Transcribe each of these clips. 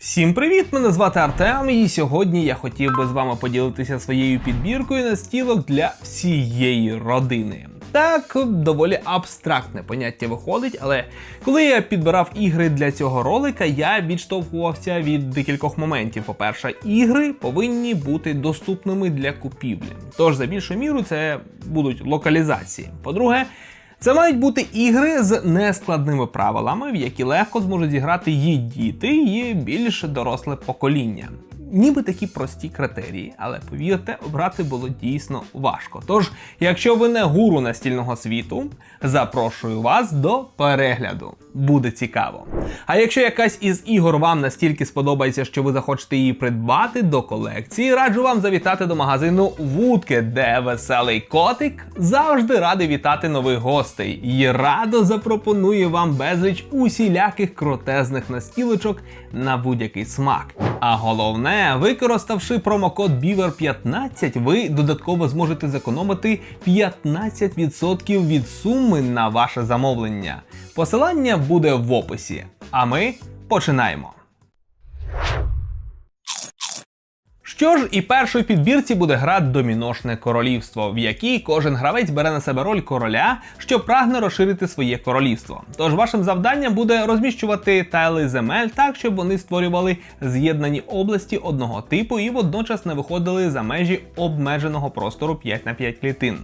Всім привіт! Мене звати Артем, і сьогодні я хотів би з вами поділитися своєю підбіркою настілок для всієї родини. Так, доволі абстрактне поняття виходить, але коли я підбирав ігри для цього ролика, я відштовхувався від декількох моментів. По-перше, ігри повинні бути доступними для купівлі. Тож, за більшу міру, це будуть локалізації. По-друге, це мають бути ігри з нескладними правилами, в які легко зможуть зіграти її діти і більш доросле покоління. Ніби такі прості критерії, але повірте, обрати було дійсно важко. Тож, якщо ви не гуру настільного світу, запрошую вас до перегляду. Буде цікаво. А якщо якась із ігор вам настільки сподобається, що ви захочете її придбати до колекції, раджу вам завітати до магазину Вудки, де веселий котик завжди радий вітати нових гостей і радо запропонує вам безліч усіляких крутезних настілочок на будь-який смак. А головне, використавши промокод BEAVER15, ви додатково зможете зекономити 15% від суми на ваше замовлення. Посилання буде в описі. А ми починаємо. Що ж, і першою підбірці буде гра Доміношне королівство, в якій кожен гравець бере на себе роль короля, що прагне розширити своє королівство. Тож вашим завданням буде розміщувати тайли земель так, щоб вони створювали з'єднані області одного типу і водночас не виходили за межі обмеженого простору 5 на 5 клітин.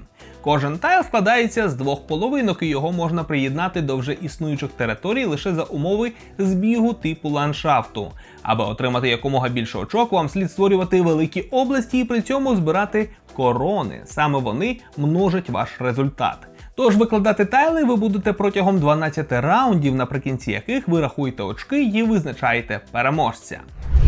Кожен тайл складається з двох половинок, і його можна приєднати до вже існуючих територій лише за умови збігу типу ландшафту. Аби отримати якомога більше очок, вам слід створювати великі області і при цьому збирати корони. Саме вони множать ваш результат. Тож викладати тайли ви будете протягом 12 раундів, наприкінці яких ви рахуєте очки і визначаєте переможця.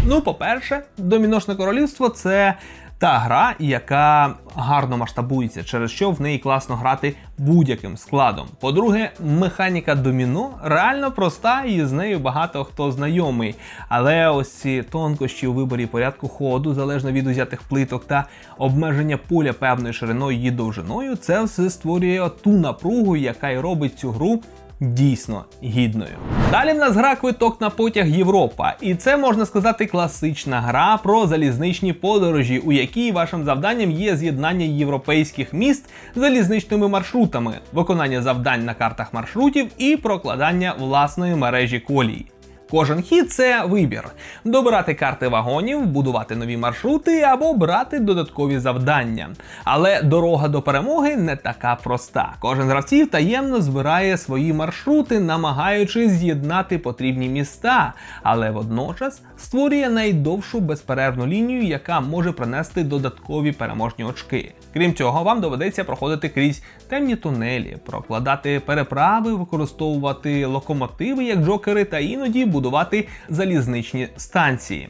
Ну, по-перше, доміношне королівство це та гра, яка гарно масштабується, через що в неї класно грати будь-яким складом. По-друге, механіка доміно реально проста і з нею багато хто знайомий. Але ось ці тонкощі у виборі порядку ходу, залежно від узятих плиток та обмеження поля певною шириною і довжиною, це все створює ту напругу, яка й робить цю гру дійсно гідною. Далі в нас гра квиток на потяг Європа, і це можна сказати класична гра про залізничні подорожі, у якій вашим завданням є з'єднання європейських міст залізничними маршрутами, виконання завдань на картах маршрутів і прокладання власної мережі колій. Кожен хід це вибір: добирати карти вагонів, будувати нові маршрути або брати додаткові завдання. Але дорога до перемоги не така проста. Кожен з гравців таємно збирає свої маршрути, намагаючись з'єднати потрібні міста, але водночас створює найдовшу безперервну лінію, яка може принести додаткові переможні очки. Крім цього, вам доведеться проходити крізь темні тунелі, прокладати переправи, використовувати локомотиви як джокери та іноді будувати залізничні станції.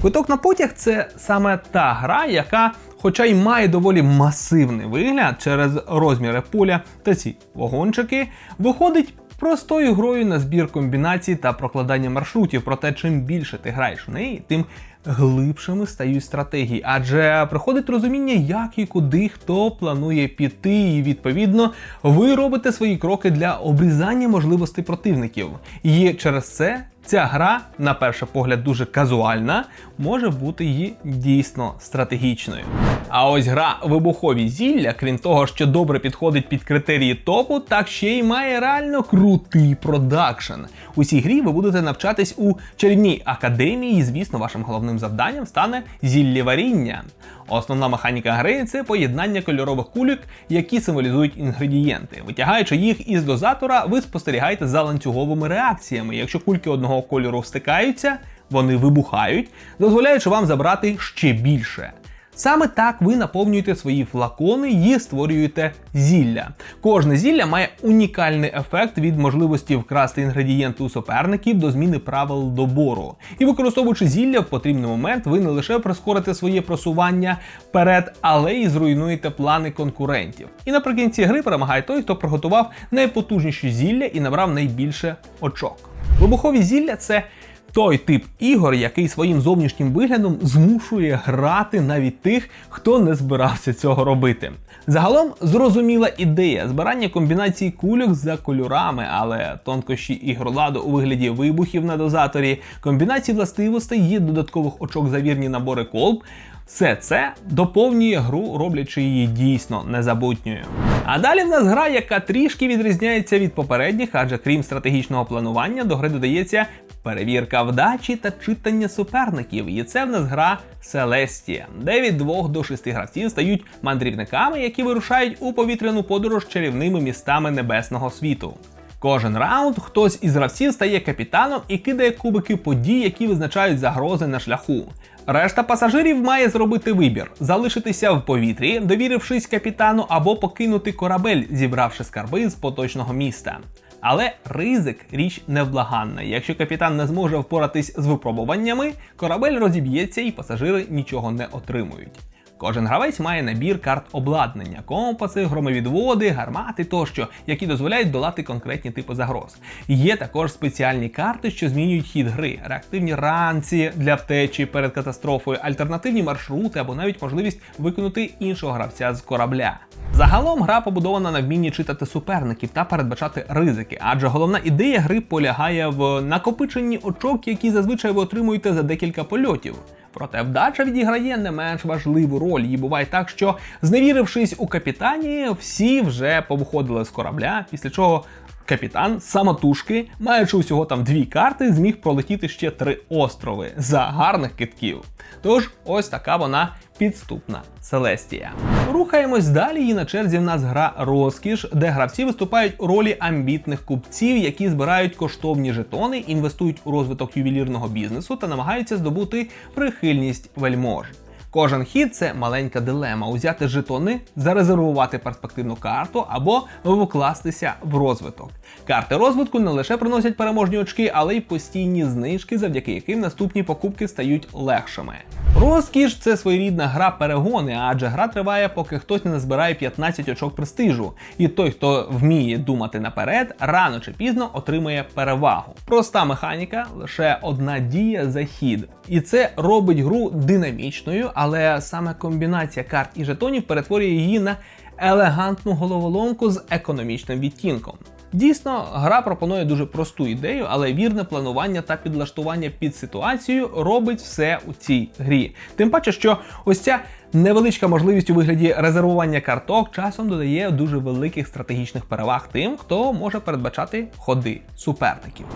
Квиток на потяг це саме та гра, яка, хоча й має доволі масивний вигляд через розміри поля та ці вагончики, виходить. Простою грою на збір комбінацій та прокладання маршрутів, проте чим більше ти граєш в неї, тим глибшими стають стратегії, адже приходить розуміння, як і куди хто планує піти, і відповідно ви робите свої кроки для обрізання можливостей противників. І через це ця гра, на перший погляд, дуже казуальна, може бути і дійсно стратегічною. А ось гра вибухові зілля, крім того, що добре підходить під критерії топу, так ще й має реально крутий продакшн. У цій грі ви будете навчатись у чарівній академії, і звісно, вашим головним завданням стане зіллєваріння. Основна механіка гри це поєднання кольорових кульок, які символізують інгредієнти. Витягаючи їх із дозатора, ви спостерігаєте за ланцюговими реакціями. Якщо кульки одного кольору стикаються, вони вибухають, дозволяючи вам забрати ще більше. Саме так ви наповнюєте свої флакони і створюєте зілля. Кожне зілля має унікальний ефект від можливості вкрасти інгредієнти у суперників до зміни правил добору. І використовуючи зілля в потрібний момент, ви не лише прискорите своє просування вперед, але й зруйнуєте плани конкурентів. І наприкінці гри перемагає той, хто приготував найпотужніші зілля і набрав найбільше очок. Вибухові зілля це той тип ігор, який своїм зовнішнім виглядом змушує грати навіть тих, хто не збирався цього робити. Загалом зрозуміла ідея збирання комбінацій кульок за кольорами, але тонкощі ігроладу у вигляді вибухів на дозаторі, комбінацій властивостей є додаткових очок за вірні набори колб. Все це доповнює гру, роблячи її дійсно незабутньою. А далі в нас гра, яка трішки відрізняється від попередніх, адже крім стратегічного планування, до гри додається перевірка вдачі та читання суперників. І це в нас гра Селестія, де від двох до шести гравців стають мандрівниками, які вирушають у повітряну подорож чарівними містами небесного світу. Кожен раунд хтось із гравців стає капітаном і кидає кубики подій, які визначають загрози на шляху. Решта пасажирів має зробити вибір: залишитися в повітрі, довірившись капітану, або покинути корабель, зібравши скарби з поточного міста. Але ризик річ невблаганна. Якщо капітан не зможе впоратись з випробуваннями, корабель розіб'ється і пасажири нічого не отримують. Кожен гравець має набір карт обладнання, компаси, громовідводи, гармати тощо, які дозволяють долати конкретні типи загроз. Є також спеціальні карти, що змінюють хід гри, реактивні ранці для втечі перед катастрофою, альтернативні маршрути або навіть можливість виконати іншого гравця з корабля. Загалом гра побудована на вмінні читати суперників та передбачати ризики, адже головна ідея гри полягає в накопиченні очок, які зазвичай ви отримуєте за декілька польотів. Проте вдача відіграє не менш важливу роль. І буває так, що зневірившись у капітані, всі вже повиходили з корабля, після чого капітан самотужки, маючи усього там дві карти, зміг пролетіти ще три острови за гарних китків. Тож ось така вона підступна Селестія. Рухаємось далі, і на черзі в нас гра Розкіш, де гравці виступають у ролі амбітних купців, які збирають коштовні жетони, інвестують у розвиток ювелірного бізнесу та намагаються здобути прихильність вельмож. Кожен хід це маленька дилема: узяти жетони, зарезервувати перспективну карту або вкластися в розвиток. Карти розвитку не лише приносять переможні очки, але й постійні знижки, завдяки яким наступні покупки стають легшими. Розкіш це своєрідна гра перегони, адже гра триває, поки хтось не назбирає 15 очок престижу. І той, хто вміє думати наперед, рано чи пізно отримує перевагу. Проста механіка, лише одна дія за хід. І це робить гру динамічною, але саме комбінація карт і жетонів перетворює її на елегантну головоломку з економічним відтінком. Дійсно, гра пропонує дуже просту ідею, але вірне планування та підлаштування під ситуацію робить все у цій грі. Тим паче, що ось ця невеличка можливість у вигляді резервування карток часом додає дуже великих стратегічних переваг тим, хто може передбачати ходи суперників.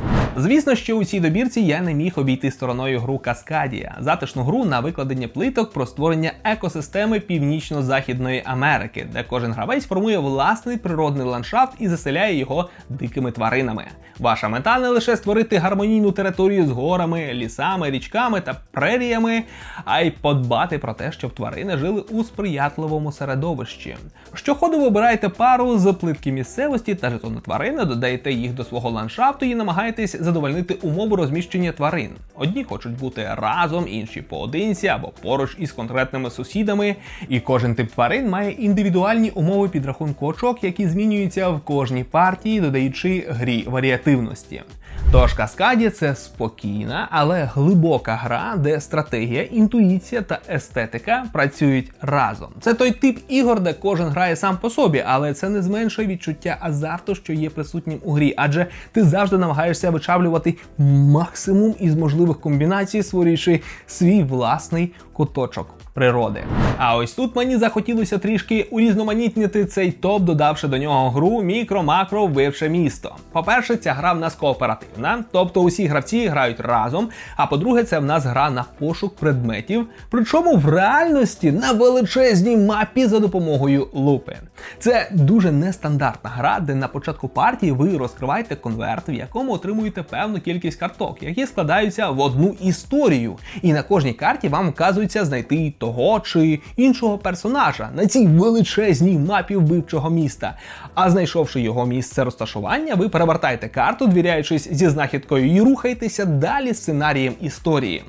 Звісно, що у цій добірці я не міг обійти стороною гру Каскадія, затишну гру на викладення плиток про створення екосистеми Північно-Західної Америки, де кожен гравець формує власний природний ландшафт і заселяє його дикими тваринами. Ваша мета не лише створити гармонійну територію з горами, лісами, річками та преріями, а й подбати про те, щоб тварини жили у сприятливому середовищі. Щоходу вибираєте пару з плитки місцевості та жетони тварини, додаєте їх до свого ландшафту і намагаєтесь задовольнити умови розміщення тварин. Одні хочуть бути разом, інші поодинці або поруч із конкретними сусідами. І кожен тип тварин має індивідуальні умови підрахунку очок, які змінюються в кожній партії, додаючи грі варіативності. Тож Каскаді це спокійна, але глибока гра, де стратегія, інтуїція та естетика працюють разом. Це той тип ігор, де кожен грає сам по собі, але це не зменшує відчуття азарту, що є присутнім у грі, адже ти завжди намагаєшся вичавлювати максимум із можливих комбінацій, створюючи свій власний куточок природи. А ось тут мені захотілося трішки урізноманітнити цей топ, додавши до нього гру мікро-макро вбивше місто. По-перше, ця гра в нас кооперативна, тобто усі гравці грають разом. А по-друге, це в нас гра на пошук предметів, причому в реальності на величезній мапі за допомогою лупи. Це дуже нестандартна гра, де на початку партії ви розкриваєте конверт, в якому отримуєте певну кількість карток, які складаються в одну історію. І на кожній карті вам вказується знайти того чи іншого персонажа на цій величезній мапі вбивчого міста. А знайшовши його місце розташування, ви перевертаєте карту, двіряючись зі знахідкою, і рухаєтеся далі сценарієм історії.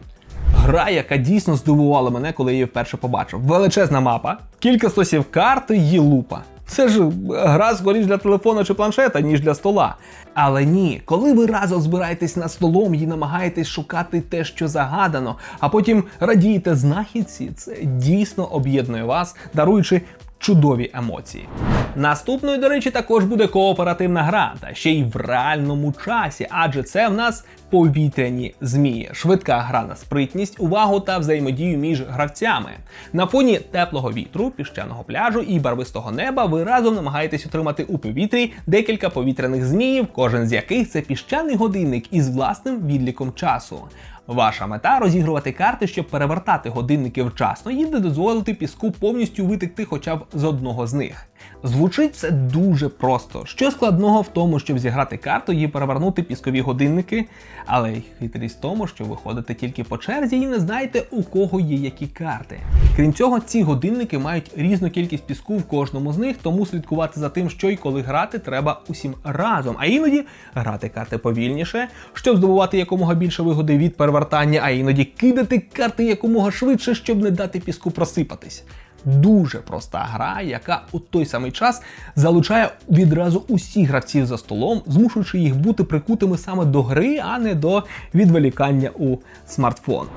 Гра, яка дійсно здивувала мене, коли я її вперше побачив. Величезна мапа, кілька стосів карти, її лупа. Це ж гра скоріш для телефона чи планшета, ніж для стола. Але ні, коли ви разом збираєтесь над столом і намагаєтесь шукати те, що загадано, а потім радієте знахідці, це дійсно об'єднує вас, даруючи чудові емоції. Наступною, до речі, також буде кооперативна гра, та ще й в реальному часі, адже це в нас повітряні змії, швидка гра на спритність, увагу та взаємодію між гравцями. На фоні теплого вітру, піщаного пляжу і барвистого неба ви разом намагаєтесь отримати у повітрі декілька повітряних зміїв, кожен з яких це піщаний годинник із власним відліком часу. Ваша мета розігрувати карти, щоб перевертати годинники вчасно і не дозволити піску повністю витекти хоча б з одного з них. Звучить це дуже просто. Що складного в тому, щоб зіграти карту і перевернути піскові годинники, але й хитрість в тому, що ви ходите тільки по черзі і не знаєте, у кого є які карти. Крім цього, ці годинники мають різну кількість піску в кожному з них, тому слідкувати за тим, що і коли грати, треба усім разом. А іноді грати карти повільніше, щоб здобувати якомога більше вигоди від перевертання, а іноді кидати карти якомога швидше, щоб не дати піску просипатись. Дуже проста гра, яка у той самий час залучає відразу усіх гравців за столом, змушуючи їх бути прикутими саме до гри, а не до відволікання у смартфон.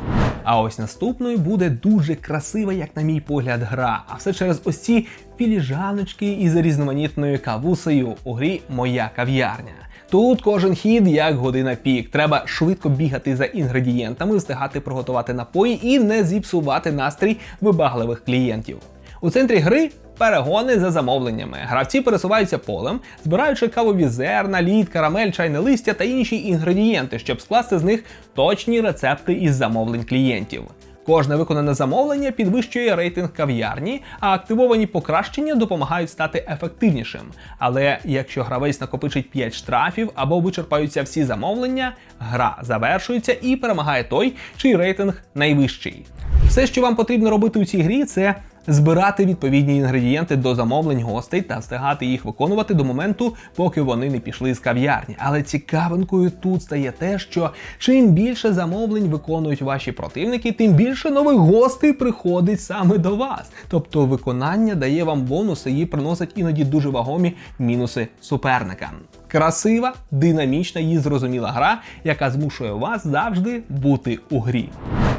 А ось наступною буде дуже красива, як на мій погляд, гра. А все через ось ці філіжаночки із різноманітною кавусею у грі Моя кав'ярня. Тут кожен хід як година пік. Треба швидко бігати за інгредієнтами, встигати приготувати напої і не зіпсувати настрій вибагливих клієнтів. У центрі гри перегони за замовленнями. Гравці пересуваються полем, збираючи кавові зерна, лід, карамель, чайне листя та інші інгредієнти, щоб скласти з них точні рецепти із замовлень клієнтів. Кожне виконане замовлення підвищує рейтинг кав'ярні, а активовані покращення допомагають стати ефективнішим. Але якщо гравець накопичить 5 штрафів або вичерпаються всі замовлення, гра завершується і перемагає той, чий рейтинг найвищий. Все, що вам потрібно робити у цій грі, це збирати відповідні інгредієнти до замовлень гостей та встигати їх виконувати до моменту, поки вони не пішли з кав'ярні. Але цікавинкою тут стає те, що чим більше замовлень виконують ваші противники, тим більше нових гостей приходить саме до вас. Тобто виконання дає вам бонуси і приносить іноді дуже вагомі мінуси суперника. Красива, динамічна і зрозуміла гра, яка змушує вас завжди бути у грі.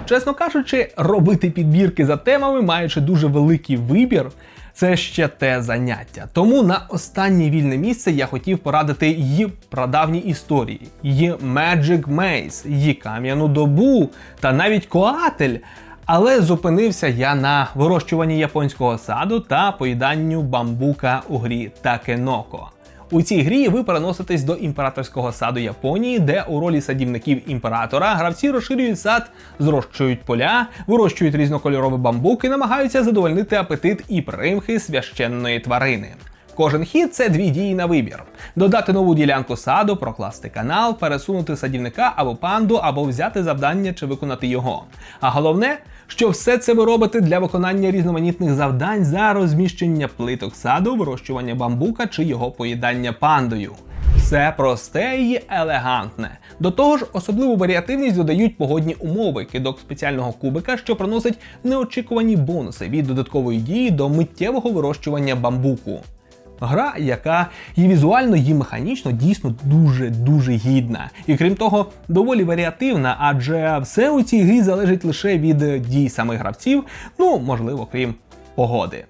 Чесно кажучи, робити підбірки за темами, маючи дуже великий вибір, це ще те заняття. Тому на останнє вільне місце я хотів порадити її прадавні історії, її Magic Maze, її кам'яну добу та навіть коатель. Але зупинився я на вирощуванні японського саду та поїданню бамбука у грі Такеноко. У цій грі ви переноситесь до імператорського саду Японії, де у ролі садівників імператора гравці розширюють сад, зрощують поля, вирощують різнокольорові бамбуки, намагаються задовольнити апетит і примхи священної тварини. Кожен хід це дві дії на вибір: додати нову ділянку саду, прокласти канал, пересунути садівника або панду, або взяти завдання чи виконати його. А головне, що все це ви робите для виконання різноманітних завдань за розміщення плиток саду, вирощування бамбука чи його поїдання пандою. Все просте і елегантне. До того ж, особливу варіативність додають погодні умови, кидок спеціального кубика, що приносить неочікувані бонуси від додаткової дії до миттєвого вирощування бамбуку. Гра, яка і візуально, і механічно дійсно дуже-дуже гідна. І крім того, доволі варіативна, адже все у цій грі залежить лише від дій самих гравців, ну можливо, крім погоди.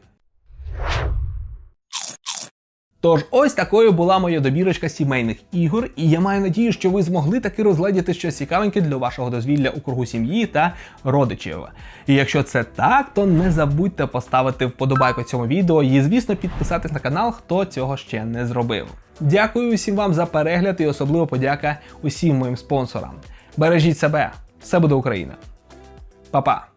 Тож, ось такою була моя добірочка сімейних ігор, і я маю надію, що ви змогли таки розглядіти щось цікавеньке для вашого дозвілля у кругу сім'ї та родичів. І якщо це так, то не забудьте поставити вподобайку цьому відео і, звісно, підписатись на канал, хто цього ще не зробив. Дякую усім вам за перегляд і особливо подяка усім моїм спонсорам. Бережіть себе, все буде Україна. Па-па!